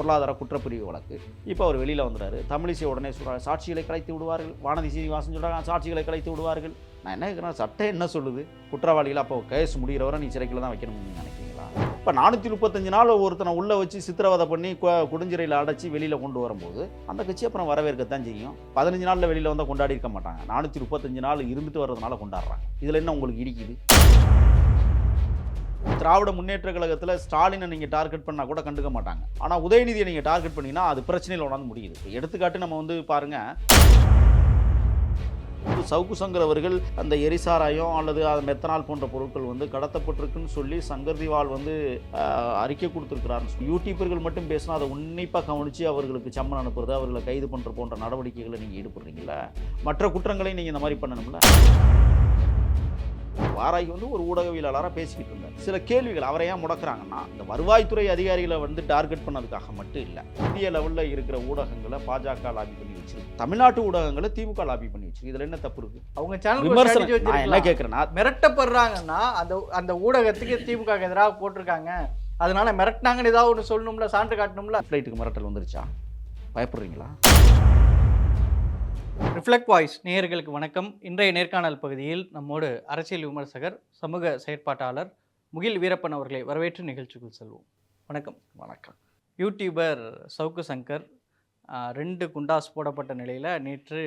பொருளாதார குற்றப்பிரிவு வழக்கு. இப்போ அவர் வெளியில் வந்துடுறாரு தமிழிசை உடனே சொல்கிறார் சாட்சிகளை கலைத்து விடுவார்கள். வானதி சீனிவாசன் சொல்கிறாங்க சாட்சிகளை கலைத்து விடுவார்கள். நான் என்ன கேட்குறேன் சட்டம் என்ன சொல்லுது? குற்றவாளிகள்? அப்போ கேஸ் முடிகிறவரை நீ சிறைக்கில் தான் வைக்கணும்னு நினைக்கிறீங்களா? இப்போ நானூற்றி முப்பத்தஞ்சு நாள் ஒருத்தனை உள்ளே வச்சு சித்திரவதை பண்ணி கு- குடிஞ்சிறையில் அடைச்சி வெளியில் கொண்டு வரும்போது அந்த கட்சி அப்புறம் வரவேற்கத்தான் செய்யும். பதினஞ்சு நாளில் வெளியில் வந்தால் கொண்டாடி இருக்க மாட்டாங்க. நானூற்றி முப்பத்தஞ்சு நாள் இருந்துட்டு வர்றதுனால கொண்டாடுறாங்க. இதில் என்ன உங்களுக்கு இடிக்குது? திராவிட முன்னேற்ற கழகத்தில் ஸ்டாலினை நீங்கள் டார்கெட் பண்ணால் கூட கண்டுக்க மாட்டாங்க. ஆனால் உதயநிதியை நீங்கள் டார்கெட் பண்ணீங்கன்னா அது பிரச்சனையில் உணர்ந்து முடியுது. எடுத்துக்காட்டு நம்ம வந்து பாருங்கள் சவுக்கு சங்கர் அவர்கள் அந்த எரிசாராயம் அல்லது அது மெத்தனால் போன்ற பொருட்கள் வந்து கடத்தப்பட்டிருக்குன்னு சொல்லி சங்கர் திவால் வந்து அறிக்கை கொடுத்துருக்கிறார். யூடியூபர்கள் மட்டும் பேசினா அதை உன்னிப்பாக கவனித்து அவர்களுக்கு சம்மன் அனுப்புறது அவர்களை கைது பண்ணுற போன்ற நடவடிக்கைகளை நீங்கள் ஈடுபடுறீங்களா மற்ற குற்றங்களையும் நீங்கள் இந்த மாதிரி பண்ணணும்ல? வாராகி வந்து ஒரு ஊடகவியலாளராக பேசிக்கிட்டு இருந்தார். சில கேள்விகள் அவரை ஏன் முடக்குறாங்கன்னா இந்த வருவாய்த்துறை அதிகாரிகளை வந்து டார்கெட் பண்ணதுக்காக மட்டும் இல்லை இந்திய லெவலில் இருக்கிற ஊடகங்களை பாஜக லாபி பண்ணி வச்சிருக்கு. தமிழ்நாட்டு ஊடகங்களை திமுக லாபி பண்ணி வச்சிருக்கு. இதில் என்ன தப்பு இருக்கு? அவங்க சேனல் நான் என்ன கேட்குறேன்னா மிரட்டப்படுறாங்கன்னா அந்த அந்த ஊடகத்துக்கு திமுக எதிராக போட்டிருக்காங்க. அதனால மிரட்டினாங்கன்னு ஏதாவது ஒன்று சொல்லணும்ல சான்று காட்டணும்ல? ஃப்ளைட்டுக்கு மிரட்டல் வந்துருச்சா? பயப்படுறீங்களா? ரிஃப்ளெக்ட் வாய்ஸ் நேயர்களுக்கு வணக்கம். இன்றைய நேர்காணல் பகுதியில் நம்மோடு அரசியல் விமர்சகர் சமூக செயற்பாட்டாளர் முகில் வீரப்பன் அவர்களை வரவேற்று நிகழ்ச்சிக்குள் செல்வோம். வணக்கம். வணக்கம். யூடியூபர் சவுக்கு சங்கர் ரெண்டு குண்டாஸ் போடப்பட்ட நிலையில் நேற்று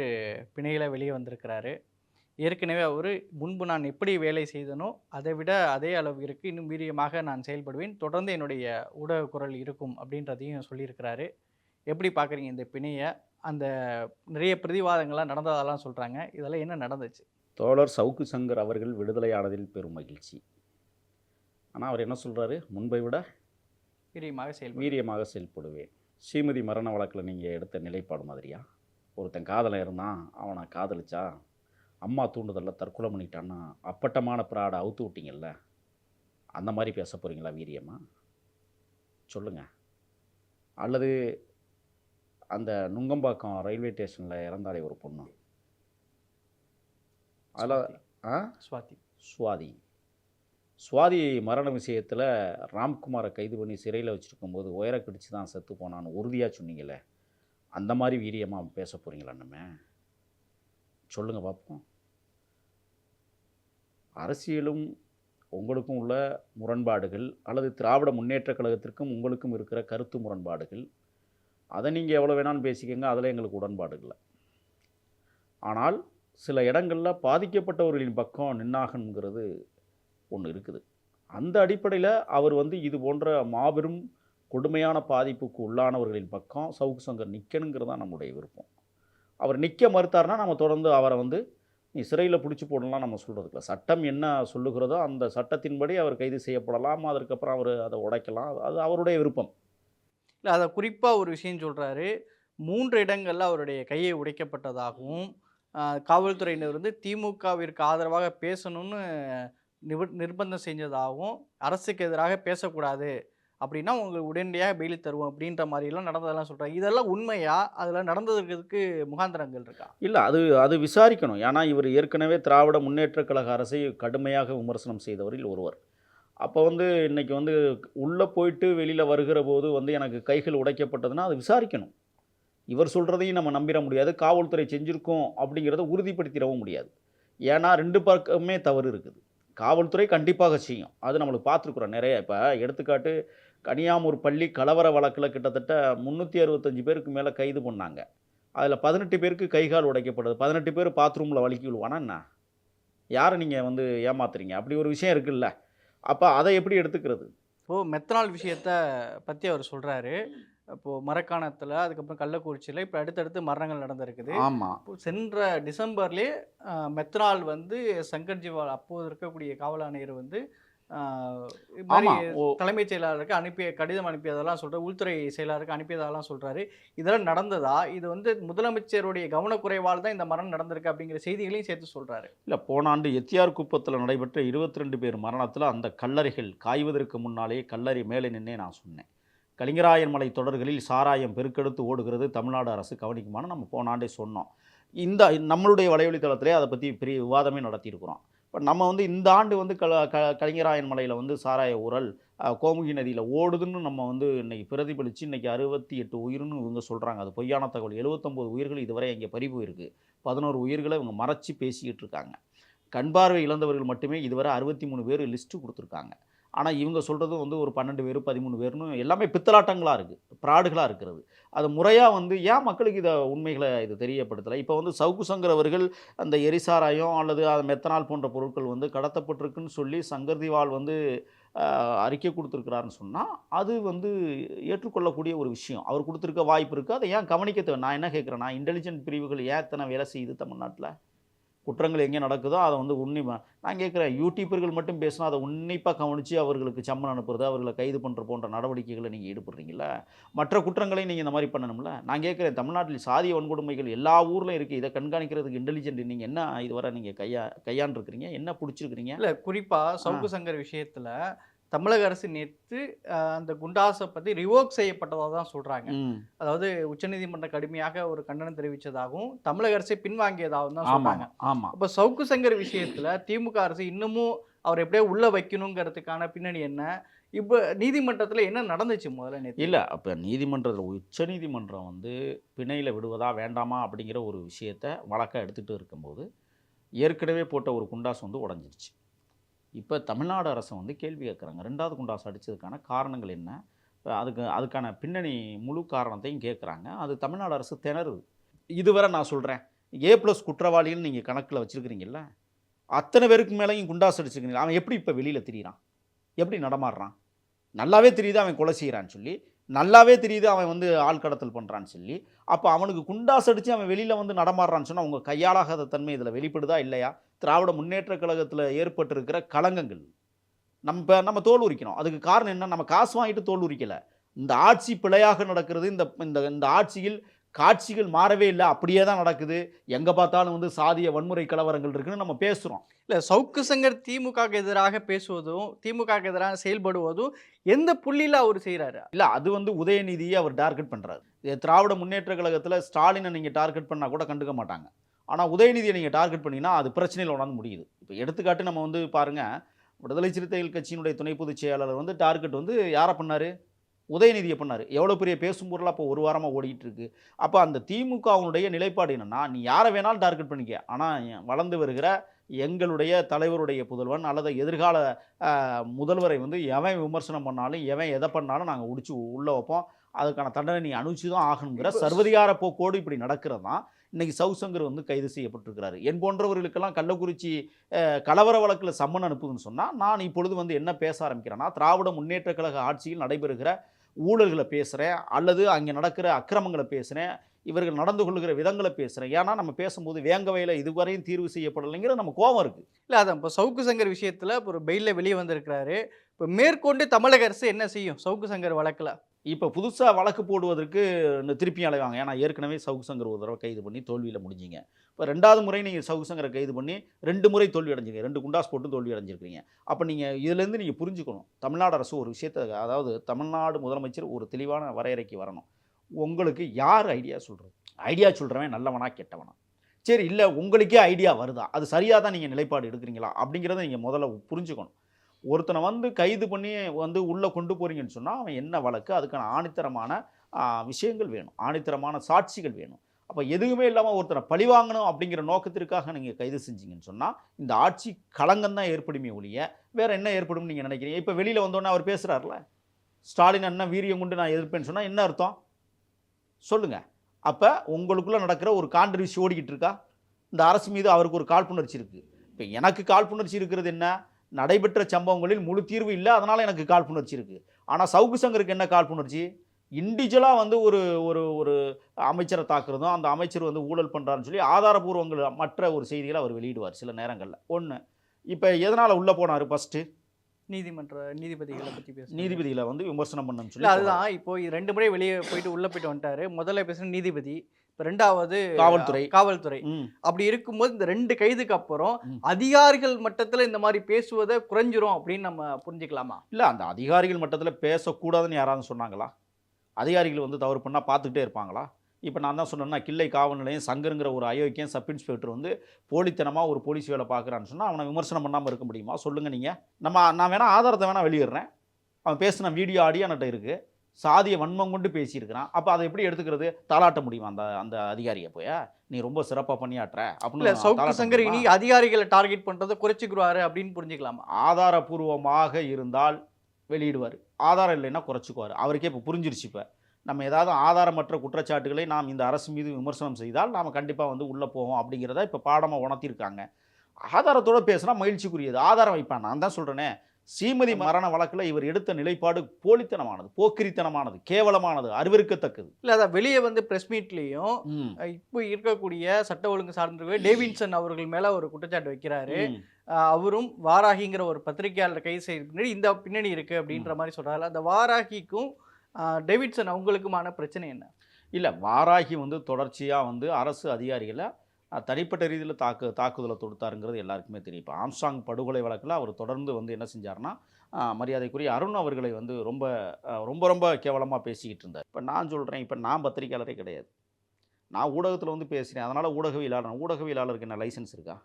பிணையில் வெளியே வந்திருக்கிறாரு. ஏற்கனவே அவர் முன்பு நான் எப்படி வேலை செய்தனோ அதை விட அதே அளவிற்கு இன்னும் வீரியமாக நான் செயல்படுவேன். தொடர்ந்து என்னுடைய ஊடக குரல் இருக்கும் அப்படின்றதையும் சொல்லியிருக்கிறாரு. எப்படி பார்க்குறீங்க இந்த பிணையை? அந்த நிறைய பிரதிவாதங்கள்லாம் நடந்ததெல்லாம் சொல்கிறாங்க இதெல்லாம் என்ன நடந்துச்சு? தோழர் சவுக்கு சங்கர் அவர்கள் விடுதலையானதில் பெரும் மகிழ்ச்சி. ஆனால் அவர் என்ன சொல்றாரு? முன்பை விட வீரியமாக செயல்படு வீரியமாக செயல்படுவேன். ஸ்ரீமதி மரண வழக்கில் நீங்கள் எடுத்த நிலைப்பாடு மாதிரியா? ஒருத்தன் காதலன் இருந்தான் அவனை காதலிச்சா அம்மா தூண்டுதலில் தற்கொலை பண்ணிட்டான்னா அப்பட்டமான பிராடை அவுத்து விட்டீங்கல்ல அந்த மாதிரி பேச போகிறீங்களா வீரியமா? சொல்லுங்கள் அல்லது அந்த நுங்கம்பாக்கம் ரயில்வே ஸ்டேஷனில் இறந்தாலே ஒரு பொண்ணு. அதில் ஆ? சுவாதி. சுவாதி. சுவாதி மரண விஷயத்தில் ராம்குமாரை கைது பண்ணி சிறையில் வச்சுருக்கும்போது உயர கடிச்சு தான் செத்து போனான்னு உறுதியாக சொன்னீங்களே அந்த மாதிரி வீரியமாக பேச போகிறீங்களா நம்ம? சொல்லுங்கள் பார்ப்போம் அரசியலும் உங்களுக்கும் உள்ள முரண்பாடுகள் அல்லது திராவிட முன்னேற்றக் கழகத்திற்கும் உங்களுக்கும் இருக்கிற கருத்து முரண்பாடுகள் அதை நீங்கள் எவ்வளோ வேணாலும் பேசிக்கங்க அதில் எங்களுக்கு உடன்பாடு இல்லை. ஆனால் சில இடங்களில் பாதிக்கப்பட்டவர்களின் பக்கம் நின்னாகணுங்கிறது ஒன்று இருக்குது. அந்த அடிப்படையில் அவர் வந்து இது போன்ற மாபெரும் கொடுமையான பாதிப்புக்கு உள்ளானவர்களின் பக்கம் சவுக்கு சங்கர் நிற்கணுங்கிறது தான் நம்முடைய விருப்பம். அவர் நிற்க மறுத்தார்னா நம்ம தொடர்ந்து அவரை வந்து நீ சிறையில் பிடிச்சி போடலாம் நம்ம சொல்கிறதுக்கு சட்டம் என்ன சொல்லுகிறதோ அந்த சட்டத்தின்படி அவர் கைது செய்யப்படலாம் அதற்கப்புறம் அவர் அதை உடைக்கலாம். அது அவருடைய விருப்பம். இல்லை அதை குறிப்பாக ஒரு விஷயம் சொல்கிறாரு மூன்று இடங்களில் அவருடைய கையை உடைக்கப்பட்டதாகவும் காவல்துறையினர் வந்து திமுகவிற்கு ஆதரவாக பேசணும்னு நிப நிர்பந்தம் செஞ்சதாகவும் அரசுக்கு எதிராக பேசக்கூடாது அப்படின்னா உங்களுக்கு உடனடியாக பெயில் தருவோம் அப்படின்ற மாதிரிலாம் நடந்ததெல்லாம் சொல்கிறாங்க இதெல்லாம் உண்மையா? அதில் நடந்ததுக்கு முகாந்திரங்கள் இருக்கா? இல்லை அது அது விசாரிக்கணும். ஏன்னா இவர் ஏற்கனவே திராவிட முன்னேற்ற கழக அரசை கடுமையாக விமர்சனம் செய்தவரில் ஒருவர். அப்போ வந்து இன்றைக்கி வந்து உள்ளே போயிட்டு வெளியில் வருகிற போது வந்து எனக்கு கைகள் உடைக்கப்பட்டதுன்னா அதை விசாரிக்கணும். இவர் சொல்கிறதையும் நம்ம நம்பிட முடியாது. காவல்துறை செஞ்சுருக்கோம் அப்படிங்கிறத உறுதிப்படுத்திடவும் முடியாது. ஏன்னா ரெண்டு பக்கமே தவறு இருக்குது. காவல்துறை கண்டிப்பாக செய்யும். அது நம்மளுக்கு பார்த்துருக்குறோம் நிறைய. இப்போ எடுத்துக்காட்டு கனியாமூர் பள்ளி கலவர வழக்கில் கிட்டத்தட்ட முந்நூற்றி அறுபத்தஞ்சு பேருக்கு மேலே கைது பண்ணாங்க. அதில் பதினெட்டு பேருக்கு கைகால் உடைக்கப்படுது. பதினெட்டு பேர் பாத்ரூமில் வலிக்கி விழுவானா என்ன? யாரை நீங்கள் வந்து ஏமாத்துறீங்க? அப்படி ஒரு விஷயம் இருக்குல்ல. அப்போ அதை எப்படி எடுத்துக்கிறது? இப்போது மெத்தனால் விஷயத்தை பற்றி அவர் சொல்கிறாரு இப்போது மரக்காணத்தில் அதுக்கப்புறம் கள்ளக்குறிச்சியில் இப்போ அடுத்தடுத்து மரணங்கள் நடந்திருக்குது. ஆமாம் இப்போ சென்ற டிசம்பர்லேயே ஆஹ், மெத்னால் வந்து சங்கர் ஜிவால் அப்போது இருக்கக்கூடிய காவல் ஆணையர் வந்து தலைமைச் செயலாளருக்கு அனுப்பிய கடிதம் அனுப்பியதெல்லாம் சொல்கிறார் உள்துறை செயலாளருக்கு அனுப்பியதெல்லாம் சொல்கிறாரு இதெல்லாம் நடந்ததா? இது வந்து முதலமைச்சருடைய கவனக்குறைவால் தான் இந்த மரணம் நடந்திருக்கு அப்படிங்கிற செய்திகளையும் சேர்த்து சொல்கிறாரு இல்லை போன ஆண்டு எத்தியார் குப்பத்தில் நடைபெற்ற 22 பேர் மரணத்தில் அந்த கல்லறைகள் காய்வதற்கு முன்னாலேயே கல்லறை மேலே நின்னே நான் சொன்னேன். கலிங்கராயன் மலை தொடர்களில் சாராயம் பெருக்கெடுத்து ஓடுகிறது தமிழ்நாடு அரசு கவனிக்குமான்னு நம்ம போன ஆண்டே சொன்னோம். இந்த நம்மளுடைய வலைவழித்தளத்திலே அதை பற்றி பெரிய விவாதமே நடத்தியிருக்கிறோம். இப்போ நம்ம வந்து இந்த ஆண்டு வந்து கல க கலிங்கராயன் மலையில் வந்து சாராய உரல் கோமுகி நதியில் ஓடுதுன்னு நம்ம வந்து இன்றைக்கி பிரதிபலித்து இன்றைக்கி அறுபத்தி எட்டு உயிர்னு இவங்க சொல்கிறாங்க அது பொய்யான தகவல். எழுபத்தொம்போது உயிர்கள் இதுவரை இங்கே பறி போயிருக்கு பதினோரு உயிர்களை இவங்க மறைச்சி பேசிக்கிட்டு இருக்காங்க. கண் பார்வை இழந்தவர்கள் மட்டுமே இதுவரை அறுபத்தி மூணு பேர் லிஸ்ட்டு கொடுத்துருக்காங்க. ஆனால் இவங்க சொல்கிறது வந்து ஒரு பன்னெண்டு பேர் பதிமூணு பேர்னு எல்லாமே பித்தலாட்டங்களாக இருக்குது ப்ராடுகளாக இருக்கிறது. அது முறையாக வந்து ஏன் மக்களுக்கு இதை உண்மைகளை இது தெரியப்படுத்தலை? இப்போ வந்து சவுக்கு சங்கர் அவர்கள் அந்த எரிசாராயம் அல்லது அது மெத்தனால் போன்ற பொருட்கள் வந்து கடத்தப்பட்டிருக்குன்னு சொல்லி சங்கர் திவால் வந்து அறிக்கை கொடுத்துருக்கிறாருன்னு சொன்னால் அது வந்து ஏற்றுக்கொள்ளக்கூடிய ஒரு விஷயம். அவர் கொடுத்துருக்க வாய்ப்பு இருக்குது அதை ஏன் கவனிக்க தேவை? நான் என்ன கேட்குறேன்னா இன்டெலிஜென்ட் பிரிவுகள் ஏன் இத்தனை வேலை செய்யுது தமிழ்நாட்டில்? குற்றங்கள் எங்கே நடக்குதோ அதை வந்து உன்னிப்பாக நான் கேட்குறேன் யூடியூபர்கள் மட்டும் பேசினா அதை உன்னிப்பாக கவனித்து அவர்களுக்கு சம்மன் அனுப்புறது அவர்களை கைது பண்ணுற போன்ற நடவடிக்கைகளை நீங்கள் ஈடுபடுறீங்களா மற்ற குற்றங்களையும் நீங்கள் இந்த மாதிரி பண்ணணும்ல? நான் கேட்குறேன் தமிழ்நாட்டில் சாதிய வன்கொடுமைகள் எல்லா ஊர்லையும் இருக்குது இதை கண்காணிக்கிறதுக்கு இன்டெலிஜென்ட் நீங்கள் என்ன இதுவரை நீங்கள் கையா கையாண்டுருக்கிறீங்க? என்ன பிடிச்சிருக்கிறீங்க? இல்ல குறிப்பா சவுக்கு சங்கர் விஷயத்துல தமிழக அரசு நேற்று அந்த குண்டாஸை பத்தி ரிவோக் செய்யப்பட்டதாக தான் சொல்றாங்க. ம். அதாவது உச்சநீதிமன்றம் கடுமையாக ஒரு கண்டனம் தெரிவித்ததாகவும் தமிழக அரசை பின்வாங்கியதாகவும் தான் சொல்றாங்க. ஆமாம் அப்ப சவுக்கு சங்கர் விஷயத்துல திமுக அரசு இன்னமும் அவர் எப்படியோ உள்ள வைக்கணுங்கிறதுக்கான பின்னணி என்ன? இப்போ நீதிமன்றத்துல என்ன நடந்துச்சு முதல்ல இல்லை அப்போ நீதிமன்றத்தில் உச்ச நீதிமன்றம் வந்து பிணையில் விடுவதா வேண்டாமா அப்படிங்கிற ஒரு விஷயத்தை வழக்காக எடுத்துகிட்டு இருக்கும்போது ஏற்கனவே போட்ட ஒரு குண்டாஸ் வந்து உடஞ்சிருச்சு. இப்போ தமிழ்நாடு அரசு வந்து கேள்வி கேட்குறாங்க. ரெண்டாவது குண்டாஸ் அடித்ததுக்கான காரணங்கள் என்ன? அதுக்கு அதுக்கான பின்னணி முழு காரணத்தையும் கேட்குறாங்க. அது தமிழ்நாடு அரசு திணறுது. இதுவரை நான் சொல்கிறேன் ஏ ப்ளஸ் குற்றவாளின்னு நீங்கள் கணக்கில் வச்சுருக்கிறீங்கல்ல? அத்தனை பேருக்கு மேலேயும் குண்டாஸ் அடிச்சிருக்கீங்க அவன் எப்படி இப்போ வெளியில் திரியிறான்? எப்படி நடமாடுறான்? நல்லாவே தெரியுது அவன் கொலை செய்கிறான்னு சொல்லி நல்லாவே தெரியுது அவன் வந்து ஆள் கடத்தல் பண்ணுறான்னு சொல்லி. அப்போ அவனுக்கு குண்டாஸ் அடித்து அவன் வெளியில் வந்து நடமாடுறான்னு சொன்னால் உங்கள் கையாளாகாத தன்மை இதில் வெளிப்படுதா இல்லையா? திராவிட முன்னேற்ற கழகத்தில் ஏற்பட்டிருக்கிற களங்கங்கள். நம்ம நம்ம தோல் உரிக்கணும். அதுக்கு காரணம் என்ன? நம்ம காசு வாங்கிட்டு தோல் உரிக்கலை. இந்த ஆட்சி பிழையாக நடக்கிறது இந்த இந்த இந்த ஆட்சியில் காட்சிகள் மாறவே இல்லை. அப்படியே தான் நடக்குது. எங்கே பார்த்தாலும் வந்து சாதிய வன்முறை கலவரங்கள் இருக்குன்னு நம்ம பேசுகிறோம் இல்ல சவுக்கு சங்கர் திமுக எதிராக பேசுவதும் திமுக எதிராக செயல்படுவதும் எந்த புள்ளியில அவர் செய்றாரு? இல்லை அது வந்து உதயநிதியை அவர் டார்கெட் பண்ணுறாரு திராவிட முன்னேற்ற கழகத்தில் ஸ்டாலினை நீங்கள் டார்கெட் பண்ணால் கூட கண்டுக்க மாட்டாங்க. ஆனால் உதயநிதியை நீங்கள் டார்கெட் பண்ணிங்கன்னா அது பிரச்சனையில் உணர்ந்து முடியுது. இப்போ எடுத்துக்காட்டு நம்ம வந்து பாருங்கள் விடுதலை சிறுத்தைகள் கட்சியினுடைய துணை பொதுச் செயலாளர் வந்து டார்கெட் வந்து யாரை பண்ணார்? உதயநிதியை பண்ணார். எவ்வளோ பெரிய பேசும் பொருளாக இப்போ ஒரு வாரமாக இருக்கு அப்போ அந்த திமுகவுடைய நிலைப்பாடு என்னன்னா நீ யாரை வேணாலும் டார்கெட் பண்ணிக்க. ஆனால் வளர்ந்து வருகிற எங்களுடைய தலைவருடைய புதல்வன் அல்லது எதிர்கால முதல்வரை வந்து எவன் விமர்சனம் பண்ணாலும் எவன் எதை பண்ணாலும் நாங்கள் உடிச்சு உள்ளே வைப்போம். அதுக்கான தண்டனை நீ அனுப்பிச்சு தான் ஆகணுங்கிற சர்வதிகார போக்கோடு இப்படி நடக்கிறது தான். இன்னைக்கு சவுசங்கர் வந்து கைது செய்யப்பட்டிருக்கிறாரு. என் போன்றவர்களுக்கெல்லாம் கள்ளக்குறிச்சி கலவர வழக்கில் சம்மன் அனுப்புதுன்னு சொன்னால் நான் இப்பொழுது வந்து என்ன பேச ஆரம்பிக்கிறேன்னா திராவிட முன்னேற்ற கழக ஆட்சியில் நடைபெறுகிற ஊழல்களை பேசுகிறேன் அல்லது அங்கே நடக்கிற அக்கிரமங்களை பேசுகிறேன் இவர்கள் நடந்து கொள்கிற விதங்களை பேசுகிறேன் ஏன்னா நம்ம பேசும்போது வேங்கவையில் இதுவரையும் தீர்வு செய்யப்படலைங்கிற நம்ம கோபம் இருக்குது இல்லை அதான் இப்போ சவுக்கு சங்கர் விஷயத்தில் இப்போ ஒரு பெயிலில் வெளியே வந்திருக்கிறாரு. இப்போ மேற்கொண்டு தமிழக அரசு என்ன செய்யும்? சவுக்கு சங்கர் வழக்கில். இப்போ புதுசாக வழக்கு போடுவதற்கு திருப்பி அலைவாங்க. ஏன்னா ஏற்கனவே சவுகுசங்கர் ஒரு தடவை கைது பண்ணி தோல்வியில் முடிஞ்சிங்க. இப்போ ரெண்டாவது முறை நீங்கள் சவுகுசங்கரை கைது பண்ணி ரெண்டு முறை தோல்வி அடைஞ்சிருக்கீங்க ரெண்டு குண்டாஸ் போட்டு தோல்வி அடைஞ்சிருக்கீங்க அப்போ நீங்கள் இதுலேருந்து நீங்கள் புரிஞ்சுக்கணும். தமிழ்நாடு அரசு ஒரு விஷயத்தை அதாவது தமிழ்நாடு முதலமைச்சர் ஒரு தெளிவான வரையறைக்கு வரணும். உங்களுக்கு யார் ஐடியா சொல்கிறது ஐடியா சொல்கிறவன் நல்லவனா கெட்டவனா? சரி இல்லை உங்களுக்கே ஐடியா வருதா? அது சரியாக தான் நீங்கள் நிலைப்பாடு எடுக்கிறீங்களா? அப்படிங்கிறத நீங்கள் முதல்ல புரிஞ்சுக்கணும். ஒருத்தனை வந்து கைது பண்ணி வந்து உள்ளே கொண்டு போகிறீங்கன்னு சொன்னால் அவன் என்ன வழக்கு? அதுக்கான ஆணித்தரமான விஷயங்கள் வேணும். ஆணித்தரமான சாட்சிகள் வேணும். அப்போ எதுவுமே இல்லாமல் ஒருத்தனை பழிவாங்கணும் அப்படிங்கிற நோக்கத்திற்காக நீங்கள் கைது செஞ்சீங்கன்னு சொன்னால் இந்த ஆட்சி களங்கம் தான் ஏற்படுமே ஒழிய வேறு என்ன ஏற்படும் நீங்கள் நினைக்கிறீங்க? இப்போ வெளியில் வந்தோடனே அவர் பேசுகிறார்ல ஸ்டாலின் அண்ணன் வீரியம் கொண்டு நான் எதிர்ப்பேன்னு சொன்னால் என்ன அர்த்தம்? சொல்லுங்கள் அப்போ உங்களுக்குள்ளே நடக்கிற ஒரு கான்ட்ரிபியூஷன் ஓடிக்கிட்டு இருக்கா? இந்த அரசு மீது அவருக்கு ஒரு காழ்ப்புணர்ச்சி இருக்குது இப்போ எனக்கு காழ்ப்புணர்ச்சி இருக்கிறது என்ன? நடைபெற்ற சம்பவங்களில் முழு தீர்வு இல்லை அதனால் எனக்கு காழ்ப்புணர்ச்சி இருக்குது ஆனால் சவுக்கு சங்கருக்கு என்ன காழ்ப்புணர்ச்சி? இண்டிவிஜுவலாக வந்து ஒரு ஒரு ஒரு அமைச்சரை தாக்குறதும் அந்த அமைச்சர் வந்து ஊழல் பண்ணுறாருன்னு சொல்லி ஆதாரபூர்வங்கள் மற்ற ஒரு செய்திகளை அவர் வெளியிடுவார் சில நேரங்களில். ஒன்று இப்போ எதனால் உள்ளே போனார் ஃபஸ்ட்டு நீதிமன்ற நீதிபதிகளை பத்தி பேச நீதிபதிகளை வந்து விமர்சனம் பண்ணணும்னு சொல்லி அதுதான். இப்போ ரெண்டு முறை வெளியே போயிட்டு உள்ள போயிட்டு வந்துட்டாரு. முதல்ல பேசுன நீதிபதி ரெண்டாவது காவல்துறை. காவல்துறை. ம். அப்படி இருக்கும்போது இந்த ரெண்டு கைதுக்கு அப்புறம். அதிகாரிகள் மட்டத்துல இந்த மாதிரி பேசுவதை குறைஞ்சிரும் அப்படின்னு நம்ம புரிஞ்சுக்கலாமா? இல்லை அந்த அதிகாரிகள் மட்டத்தில் பேசக்கூடாதுன்னு யாராவது சொன்னாங்களா? அதிகாரிகள் வந்து தவறு பண்ணால் பார்த்துக்கிட்டே இருப்பாங்களா? இப்போ நான் தான் சொன்னேன்னா கிள்ளை காவல் நிலையம் சங்கருங்கிற ஒரு அயோக்கியம் சப் இன்ஸ்பெக்டர் வந்து போலித்தனமாக ஒரு போலீஸ் வேலை பார்க்குறான்னு சொன்னால் அவனை விமர்சனம் பண்ணாமல் இருக்க முடியுமா? சொல்லுங்கள் நீங்கள் நம்ம நான் வேணால் ஆதாரத்தை வேணால் வெளியிடுறேன். அவன் பேசின வீடியோ ஆடியோ என்கிட்ட இருக்குது சாதிய வன்மம் கொண்டு பேசியிருக்கிறான். அப்போ அதை எப்படி எடுத்துக்கிறது? தாளாட்ட முடியுமா அந்த அந்த அதிகாரியை போய்? நீ ரொம்ப சிறப்பாக பணியாற்ற இல்ல அப்படின்னு சவுக்கு தாலாட்ட சங்கர்? இனி அதிகாரிகளை டார்கெட் பண்றதை குறைச்சிக்குவாரு அப்படின்னு புரிஞ்சுக்கலாமா? ஆதாரபூர்வமாக இருந்தால் வெளியிடுவார். ஆதாரம் இல்லைன்னா குறைச்சிக்குவார். அவருக்கே இப்போ புரிஞ்சிருச்சு இப்போ. நம்ம ஏதாவது ஆதாரமற்ற குற்றச்சாட்டுகளை நாம் இந்த அரசு மீது விமர்சனம் செய்தால் நாம் கண்டிப்பாக வந்து உள்ளே போவோம் அப்படிங்கிறத இப்போ பாடமாக உணர்த்தியிருக்காங்க ஆதாரத்தோட பேசுனா மகிழ்ச்சிக்குரியது. ஆதாரம் வைப்பான். நான் தான் சொல்கிறேனே சீமதி மரண வழக்கில் இவர் எடுத்த நிலைப்பாடு போலித்தனமானது போக்கிரித்தனமானது கேவலமானது அறிவிருக்கத்தக்கது இல்ல அதான் வெளியே வந்து பிரஸ் மீட்லயும். இப்போ இருக்கக்கூடிய சட்ட ஒழுங்கு சார்ந்த டேவின்சன் அவர்கள் மேல ஒரு குற்றச்சாட்டு வைக்கிறாரு. அவரும் வாராகிங்கிற ஒரு பத்திரிகையாளர் கைது செய்ய பின்னாடி இந்த பின்னணி இருக்கு அப்படின்ற மாதிரி சொல்றாரு. அந்த வாராகிக்கும் டேவிட்சன் அவங்களுக்குமான பிரச்சனை என்ன? இல்லை வாராகி வந்து தொடர்ச்சியாக வந்து அரசு அதிகாரிகளை தனிப்பட்ட ரீதியில் தாக்கு தாக்குதலை தொடுத்தாருங்கிறது எல்லாருக்குமே தெரியும். இப்போ ஆம்ஸ்டாங் படுகொலை வழக்கில் அவர் தொடர்ந்து வந்து என்ன செஞ்சார்னா மரியாதைக்குரிய அருண் அவர்களை வந்து ரொம்ப ரொம்ப ரொம்ப கேவலமாக பேசிக்கிட்டு இருந்தார். இப்போ நான் சொல்கிறேன் இப்போ நான் பத்திரிகையாளரே கிடையாது. நான் ஊடகத்தில் வந்து பேசுகிறேன் அதனால் ஊடகவியலாளர் ஊடகவியலாளருக்கு என்ன லைசன்ஸ் இருக்கா?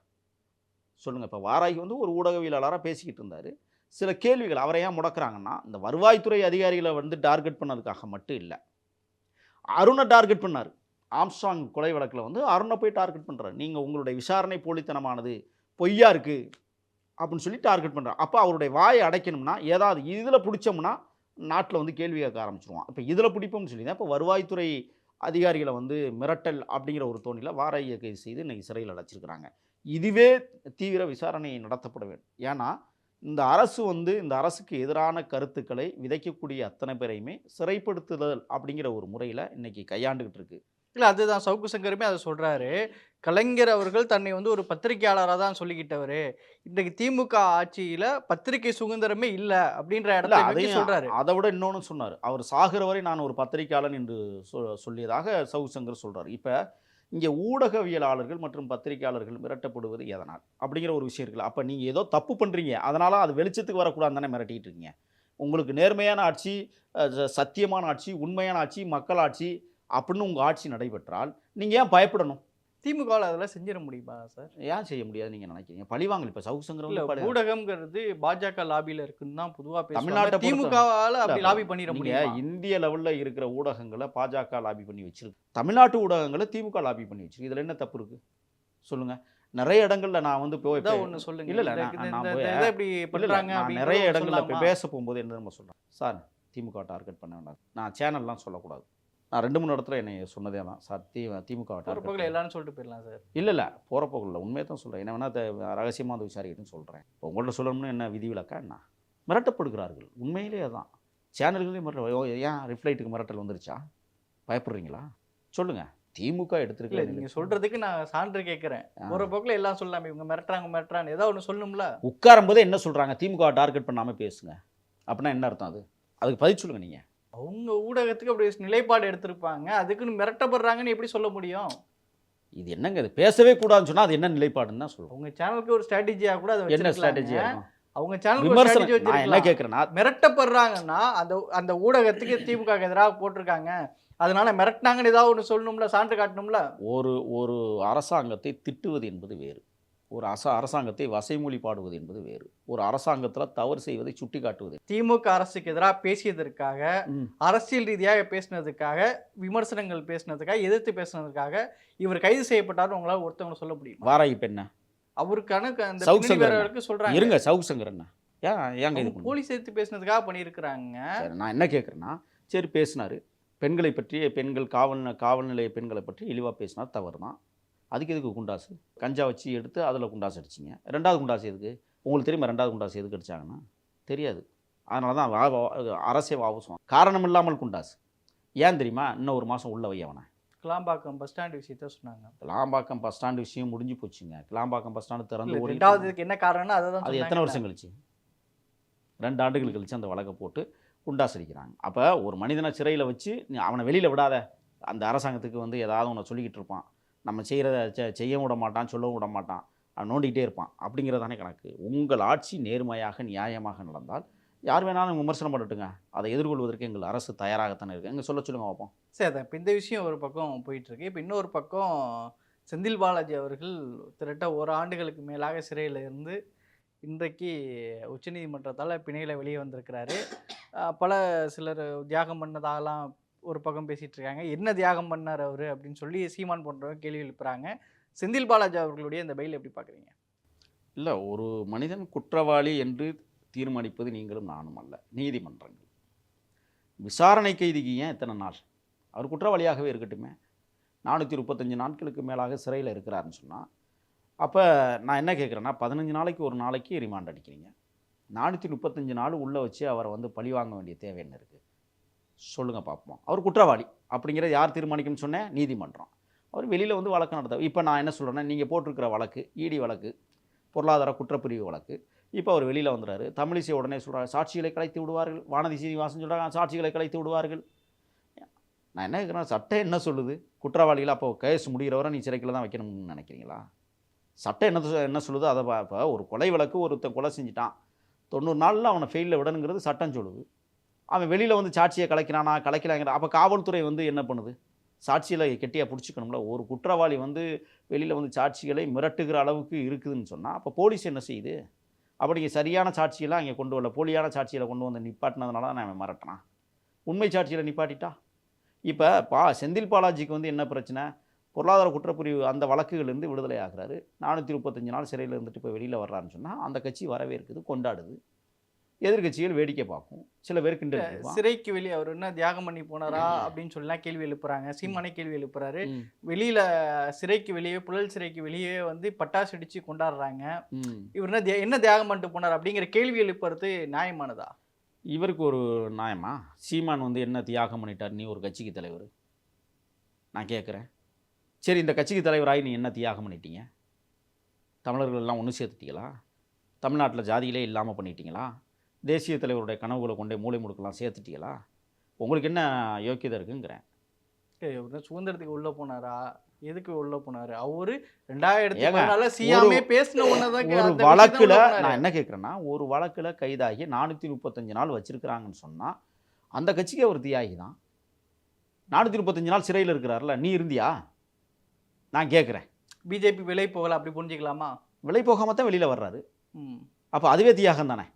சொல்லுங்கள் இப்போ வாராகி வந்து ஒரு ஊடகவியலாளராக பேசிக்கிட்டு இருந்தார். சில கேள்விகள் அவரை ஏன் முடக்கிறாங்கன்னா இந்த வருவாய்த்துறை அதிகாரிகளை வந்து டார்கெட் பண்ணதுக்காக மட்டும் இல்லை. அருணை டார்கெட் பண்ணார். ஆம்ஸ்டாங் கொலை வழக்கில் வந்து அருணை போய் டார்கெட் பண்ணுறாரு நீங்கள் உங்களுடைய விசாரணை போலித்தனமானது பொய்யா இருக்குது அப்படின்னு சொல்லி டார்கெட் பண்ணுறாரு அப்போ அவருடைய வாயை அடைக்கணும்னா ஏதாவது இதில் பிடிச்சோம்னா நாட்டில் வந்து கேள்வி கேட்க ஆரம்பிச்சிருவான். இப்போ இதில் பிடிப்போம்னு சொல்லி தான் இப்போ வருவாய்த்துறை அதிகாரிகளை வந்து மிரட்டல் அப்படிங்கிற ஒரு தோணியில் வாராயை கைது செய்து இன்னைக்கு சிறையில் அடைச்சிருக்கிறாங்க. இதுவே தீவிர விசாரணை நடத்தப்பட வேண்டும். ஏன்னா இந்த அரசு வந்து இந்த அரசுக்கு எதிரான கருத்துக்களை விதைக்கக்கூடிய அத்தனை பேரையுமே சிறைப்படுத்துதல் அப்படிங்கிற ஒரு முறையில் இன்றைக்கி கையாண்டுக்கிட்டு இருக்குது இல்ல அதுதான். சவுக்கு சங்கருமே அதை சொல்றாரு. கலைஞர் அவர்கள் தன்னை வந்து ஒரு பத்திரிகையாளராக தான் சொல்லிக்கிட்டவரு. இன்றைக்கு திமுக ஆட்சியில பத்திரிகை சுதந்திரமே இல்ல அப்படின்ற இடத்துல அதையும் சொல்றாரு. அதை விட இன்னொன்று சொன்னார். அவர் சாகிற வரை நான் ஒரு பத்திரிகையாளன் என்று சொல்லியதாக சவு சங்கர் சொல்றார். இப்போ இங்கே ஊடகவியலாளர்கள் மற்றும் பத்திரிகையாளர்கள் மிரட்டப்படுவது எதனால்? அப்படிங்கிற ஒரு விஷயம் இருக்குல்ல. அப்போ நீங்கள் ஏதோ தப்பு பண்ணுறீங்க அதனால் அது வெளிச்சத்துக்கு வரக்கூடாது தானே மிரட்டிட்டு இருக்கீங்க. உங்களுக்கு நேர்மையான ஆட்சி சத்தியமான ஆட்சி உண்மையான ஆட்சி மக்கள் ஆட்சி அப்படின்னு உங்கள் ஆட்சி நடைபெற்றால் நீங்கள் ஏன் பயப்படணும்? திமுக அதெல்லாம் செஞ்சிட முடியுமா சார்? ஏன் செய்ய முடியாது நீங்கள் நினைக்கிறீங்க? பழிவாங்கல் இப்போ சவு சங்கர் இல்ல வந்து பழி- ஊடகம்ங்கிறது பாஜக லாபியில இருக்குன்னு தான் பொதுவா தமிழ்நாட்டை திமுகவால அப்படி லாபி பண்ணிட நீங்க முடியும்? இந்திய லெவல்ல இருக்கிற ஊடகங்களை பாஜக லாபி பண்ணி வச்சிருக்கு தமிழ்நாட்டு ஊடகங்களை திமுக லாபி பண்ணி வச்சிருக்கு இதுல என்ன தப்பு இருக்கு? சொல்லுங்க. நிறைய இடங்கள்ல நான் வந்து போய் ஒண்ணு சொல்லுங்க. இல்ல, இல்ல, இப்படி அப்படிங்கறத நிறைய இடங்கள்ல? பேச போகும்போது என்ன நம்ம சொல்றேன்? சார் திமுக டார்கெட் பண்ண வேண்டாம். நான் சேனல்லாம் சொல்லக்கூடாது. நான் ரெண்டு மூணு இடத்துல என்னை சொன்னதே தான் சார் தி திமுக பக்கம் எல்லாரும் சொல்லிட்டு போயிடலாம் சார். இல்லை இல்லை. போகிற போகல உண்மையை தான் சொல்கிறேன் என்ன வேணால் ரகசியமாக அதை விசாரிக்கட்டும்னு சொல்கிறேன் இப்போ உங்கள்ட்ட சொல்லணும்னு என்ன விதிவிலக்கா என்ன? மிரட்டப்படுகிறார்கள். உண்மையிலே அதான். சேனல்களே மிரட்டல். ஏன் ரிஃப்ளைட்டுக்கு மிரட்டல் வந்துருச்சா? பயப்படுறீங்களா? சொல்லுங்கள் திமுக எடுத்திருக்கல நீங்க சொல்றதுக்கு நான் சான்று கேட்கறேன். ஒரு பக்கம் எல்லாம் சொல்லலாமே இவங்க மிரட்டுறாங்க மிரட்டுறாங்க ஏதாவது ஒண்ணு சொல்லணும்ல உட்காரும்போதே என்ன சொல்கிறாங்க திமுக டார்கெட் பண்ணாமல் பேசுங்க. அப்படின்னா என்ன அர்த்தம் அது? அதுக்கு பதில் சொல்லுங்கள் நீங்கள் அவங்க ஊடகத்துக்கு அப்படி நிலைப்பாடு எடுத்திருப்பாங்க. அதுக்குன்னு மிரட்டப்படுறாங்கன்னு எப்படி சொல்ல முடியும்? இது என்னங்க இது? பேசவே கூடாதுன்னு சொன்னால் அது என்ன நிலைப்பாடுன்னு தான் சொல்லுவோம் உங்க சேனலுக்கு ஒரு ஸ்ட்ராட்டஜியா கூட அதை என்ன வச்சிருக்கலாங்க. ஸ்ட்ராட்டஜியா அவங்க strategy நான் என்ன. கேட்குறேன்னா மிரட்டப்படுறாங்கன்னா அந்த அந்த ஊடகத்துக்கு திமுக எதிராக போட்டிருக்காங்க. அதனால மிரட்டினாங்கன்னு ஏதாவது ஒண்ணு சொல்லணும்ல சான்று காட்டணும்ல? ஒரு ஒரு அரசாங்கத்தை திட்டுவது என்பது வேறு. ஒரு அச அரசாங்கத்தை வசைமொழி பாடுவது என்பது வேறு. ஒரு அரசாங்கத்தில் தவறு செய்வதை சுட்டி காட்டுவது திமுக அரசுக்கு எதிராக பேசியதற்காக. அரசியல் ரீதியாக பேசினதுக்காக விமர்சனங்கள் பேசினதுக்காக எதிர்த்து பேசினதுக்காக இவர் கைது செய்யப்பட்டாருன்னு உங்களால ஒருத்தவங்க சொல்ல முடியுமா? வாராகி பெண்ண அவருக்கான சவுக் பின்னணி சங்கர் வேற இருக்கு சொல்றாங்க. இருங்க சவுக் சங்கர் என்ன? ஏன் அவங்க பண்ணணும்? போலீஸ் எடுத்து பேசினதுக்காக பண்ணியிருக்கிறாங்க. நான் என்ன கேட்குறேன்னா சரி பேசினார். பெண்களை பற்றி பெண்கள் காவல் காவல் நிலைய பெண்களை பற்றி இழிவாக பேசினார் தவறு தான் அதுக்கு எதுக்கு குண்டாசு? கஞ்சா வச்சு எடுத்து அதில் குண்டாசு அடிச்சிங்க. ரெண்டாவது குண்டாசு எதுக்கு? உங்களுக்கு தெரியுமா ரெண்டாவது குண்டாசு எதுக்கு அடிச்சாங்கன்னா? தெரியாது. அதனால தான் வா- வா- அரசே வாபசும் காரணம் இல்லாமல் குண்டாசு. ஏன் தெரியுமா? இன்னும் ஒரு மாதம் உள்ள வை அவனை. கிளாம்பாக்கம் பஸ் ஸ்டாண்ட் விஷயத்த சொன்னாங்க. கிளாம்பாக்கம் பஸ் ஸ்டாண்டு விஷயம் முடிஞ்சு போச்சுங்க. கிளாம்பாக்கம் பஸ் ஸ்டாண்டு திறந்து இல்ல, ஓடி ரெண்டாவது இதுக்கு என்ன காரணம்னா அதை தான் அது எத்தனை வருஷம் கழிச்சு? ரெண்டு ஆண்டுகள் கழிச்சு அந்த வழக்கை போட்டு குண்டாஸ் அடிக்கிறாங்க. அப்போ ஒரு மனிதனை சிறையில் வச்சு அவனை வெளியில் விடாத. அந்த அரசாங்கத்துக்கு வந்து ஏதாவது ஒன்று சொல்லிக்கிட்டு இருப்பான். நம்ம செய்கிறத செய்ய விட மாட்டான் சொல்லவும் விட மாட்டான். அவன் நோண்டிக்கிட்டே இருப்பான். அப்படிங்கிறதானே கணக்கு. உங்கள் ஆட்சி நேர்மையாக நியாயமாக நடந்தால் யார் வேணாலும் விமர்சனம் பண்ணட்டுங்க. அதை எதிர்கொள்வதற்கு எங்கள் அரசு தயாராகத்தானே இருக்குது எங்கே சொல்ல சொல்லுங்க பார்ப்போம் சரி அதான். இப்போ இந்த விஷயம் ஒரு பக்கம் போயிட்டுருக்கு இப்போ இன்னொரு பக்கம் செந்தில் பாலாஜி அவர்கள் திரட்ட ஒரு ஆண்டுகளுக்கு மேலாக சிறையில் இருந்து இன்றைக்கு உச்சநீதிமன்றத்தால் பிணையில் வெளியே வந்திருக்கிறாரு. பல சிலர் தியாகம் பண்ணதாகலாம் ஒரு பக்கம் பேசிகிட்டு இருக்காங்க என்ன தியாகம் பண்ணார் அவர் அப்படின்னு சொல்லி சீமான் போன்றவங்க கேள்வி எழுப்புறாங்க. செந்தில் பாலாஜி அவர்களுடைய இந்த பயில் எப்படி பார்க்குறீங்க? இல்லை ஒரு மனிதன் குற்றவாளி என்று தீர்மானிப்பது நீங்களும் நானும் அல்ல. நீதிமன்றங்கள். விசாரணை கைதிக்கு ஏன் இத்தனை நாள்? அவர் குற்றவாளியாகவே இருக்கட்டுமே. நானூற்றி முப்பத்தஞ்சு நாட்களுக்கு மேலாக சிறையில் இருக்கிறாருன்னு சொன்னால் அப்போ நான் என்ன கேட்குறேன்னா பதினஞ்சு நாளைக்கு ஒரு நாளைக்கு ரிமாண்ட் அடிக்கிறீங்க. நானூற்றி முப்பத்தஞ்சு நாள் உள்ளே வச்சு அவரை வந்து பழி வாங்க வேண்டிய தேவை என்ன இருக்குது சொல்லுங்கள் பார்ப்போம் அவர் குற்றவாளி. அப்படிங்கிறத யார் தீர்மானிக்கும்னு சொன்னேன்? நீதிமன்றம். அவர் வெளியில் வந்து வழக்கு நடத்த இப்போ நான் என்ன சொல்கிறேன்னா நீங்கள் போட்டிருக்கிற வழக்கு இடி வழக்கு பொருளாதார குற்றப்பிரிவு வழக்கு இப்போ அவர் வெளியில் வந்துடுறாரு தமிழிசை உடனே சொல்கிறார் சாட்சிகளை கலைத்து விடுவார்கள். வானதி சீனிவாசன் சொல்கிறாங்க சாட்சிகளை கலைத்து விடுவார்கள். நான் என்ன கேட்குறேன் சட்டம் என்ன சொல்லுது? குற்றவாளிகளை அப்போ கேஸ் முடிகிறவரை நீ சிறைக்கில் தான் வைக்கணும்னு நினைக்கிறீங்களா? சட்டம் என்ன என்ன சொல்லுது? அதை இப்போ ஒரு கொலை வழக்கு ஒருத்தன் கொலை செஞ்சிட்டான். தொண்ணூறு நாளில் அவனை ஃபெயிலில் விடணுங்கிறது சட்டம் சொல்லுது. அவன் வெளியில் வந்து சாட்சியை கலைக்கிறானா கலைக்கலாங்கிற அப்போ காவல்துறை வந்து என்ன பண்ணுது? சாட்சியில் கெட்டியாக பிடிச்சிக்கணும்ல. ஒரு குற்றவாளி வந்து வெளியில் வந்து சாட்சிகளை மிரட்டுகிற அளவுக்கு இருக்குதுன்னு சொன்னால் அப்போ போலீஸ் என்ன செய்யுது? அப்படி சரியான சாட்சியெல்லாம் அங்கே கொண்டு வரல. போலியான சாட்சியில் கொண்டு வந்து நிப்பாட்டினதுனால தான் அவன் மிரட்டினான் உண்மை சாட்சியில் நிப்பாட்டிட்டா? இப்போ பா செந்தில் பாலாஜிக்கு வந்து என்ன பிரச்சனை? பொருளாதார குற்றப்பிரிவு அந்த வழக்குகள்லேருந்து விடுதலை ஆகிறாரு. நானூற்றி முப்பத்தஞ்சு நாள் சிறையில் இருந்துட்டு இப்போ வெளியில் வர்றாருன்னு சொன்னால் அந்த கட்சி வரவேற்குது கொண்டாடுது. எதிர்க்கட்சிகள் வேடிக்கை பார்க்கும். சில பேர் கிண்டல். சிறைக்கு வெளியே அவர் என்ன தியாகம் பண்ணி போனாரா அப்படின்னு சொல்லலாம் கேள்வி எழுப்புறாங்க. சீமானே கேள்வி எழுப்புறாரு. வெளியில சிறைக்கு வெளியே புழல் சிறைக்கு வெளியே வந்து பட்டாசு அடிச்சு கொண்டாடுறாங்க. இவர் என்ன என்ன தியாகம் பண்ணிட்டு போனார் அப்படிங்கிற கேள்வி எழுப்புறது நியாயமானதா? இவருக்கு ஒரு நியாயமா? சீமான் வந்து என்ன தியாகம் பண்ணிட்டார்? நீ ஒரு கட்சிக்கு தலைவர். நான் கேட்குறேன் சரி இந்த கட்சிக்கு தலைவராகி நீ என்ன தியாகம் பண்ணிட்டீங்க? தமிழர்கள் எல்லாம் ஒன்று சேர்த்துட்டீங்களா? தமிழ்நாட்டில் ஜாதிகளே இல்லாமல் பண்ணிட்டீங்களா? தேசிய தலைவருடைய கனவுகளை கொண்டே மூளை முடுக்கெல்லாம் சேர்த்துட்டீங்களா? உங்களுக்கு என்ன யோக்கியதை இருக்குங்கிறேன். சுதந்திரத்துக்கு உள்ள போனாரா? எதுக்கு உள்ள போனாரு? அவரு ரெண்டாயிரத்தி சியாமே பேசின ஒன்னதான் ஒரு வழக்கில் நான் என்ன கேட்குறேன்னா ஒரு வழக்கில் கைதாகி நானூற்றி முப்பத்தஞ்சு நாள் வச்சிருக்கிறாங்கன்னு சொன்னால் அந்த கட்சிக்கு ஒரு தியாகி தான் நானூற்றி முப்பத்தஞ்சு நாள் சிறையில் இருக்கிறார்ல நீ இருந்தியா? நான் கேட்குறேன் பிஜேபி விலை போகல அப்படி புரிஞ்சுக்கலாமா? விலை போகாம தான் வெளியில் வர்றாரு. ம். அப்போ அதுவே தியாகம் தானே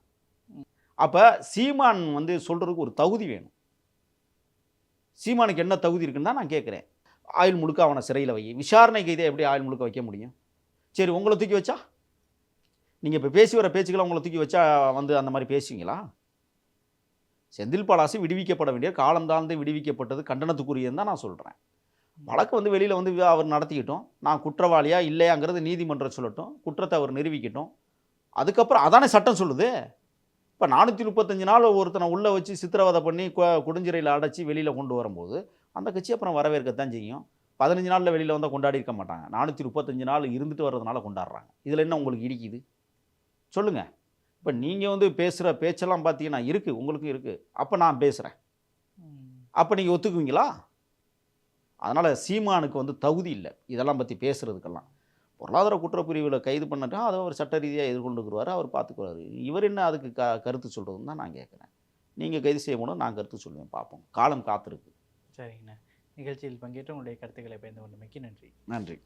அப்போ சீமான் வந்து சொல்கிறதுக்கு ஒரு தகுதி வேணும். சீமானுக்கு என்ன தகுதி இருக்குன்னு தான் நான் கேட்குறேன். ஆயுள் முழுக்க அவனை சிறையில் வை. விசாரணை கைதை எப்படி ஆயுள் முழுக்க வைக்க முடியும்? சரி உங்களை தூக்கி வச்சா? நீங்கள் இப்போ பேசி வர பேச்சுக்களை உங்களை தூக்கி வச்சா வந்து அந்த மாதிரி பேசுவீங்களா? செந்தில் பாலாசு விடுவிக்கப்பட வேண்டிய காலம் தாழ்ந்து விடுவிக்கப்பட்டது கண்டனத்துக்குரியதுன்னு தான் நான் சொல்கிறேன் வழக்கு வந்து வெளியில் வந்து அவர் நடத்திக்கிட்டோம். நான் குற்றவாளியா இல்லையாங்கிறது நீதிமன்றம் சொல்லட்டும். குற்றத்தை அவர் நிரூபிக்கட்டும். அதுக்கப்புறம் அதானே சட்டம் சொல்லுது? இப்போ நானூற்றி முப்பத்தஞ்சு நாள் ஒருத்தனை உள்ளே வச்சு சித்திரவதை பண்ணி குடிஞ்சிரையில் அடைச்சி வெளியில் கொண்டு வரும்போது அந்த கட்சி அப்புறம் வரவேற்கத்தான் செய்யும். பதினஞ்சு நாளில் வெளியில் வந்தால் கொண்டாடி இருக்க மாட்டாங்க. நானூற்றி முப்பத்தஞ்சு நாள் இருந்துட்டு வர்றதுனால கொண்டாடுறாங்க. இதில் என்ன உங்களுக்கு இடிக்குது? சொல்லுங்கள் இப்போ நீங்கள் வந்து பேசுகிற பேச்செல்லாம் பார்த்தீங்கன்னா இருக்குது உங்களுக்கும் இருக்குது அப்போ நான் பேசுகிறேன் அப்போ நீங்கள் ஒத்துக்குவீங்களா? அதனால் சீமானுக்கு வந்து தகுதி இல்லை. இதெல்லாம் பற்றி பேசுகிறதுக்கெல்லாம் பொருளாதார குற்றப்பிரிவில் கைது பண்ணிட்டா அதை அவர் சட்ட ரீதியாக எதிர்கொண்டுக்குருவார் அவர் பார்த்துக்குவார் இவர் என்ன அதுக்கு க கருத்து சொல்கிறதுன்னு தான் நான் கேட்குறேன் நீங்கள் கைது செய்ய முடியும் நான் கருத்து சொல்லுவேன் பார்ப்போம் காலம் காத்திருக்கு. சரிங்கண்ணா. நிகழ்ச்சியில் பங்கேற்று உங்களுடைய கருத்துக்களை பயந்து கொண்டமைக்கு நன்றி. நன்றி.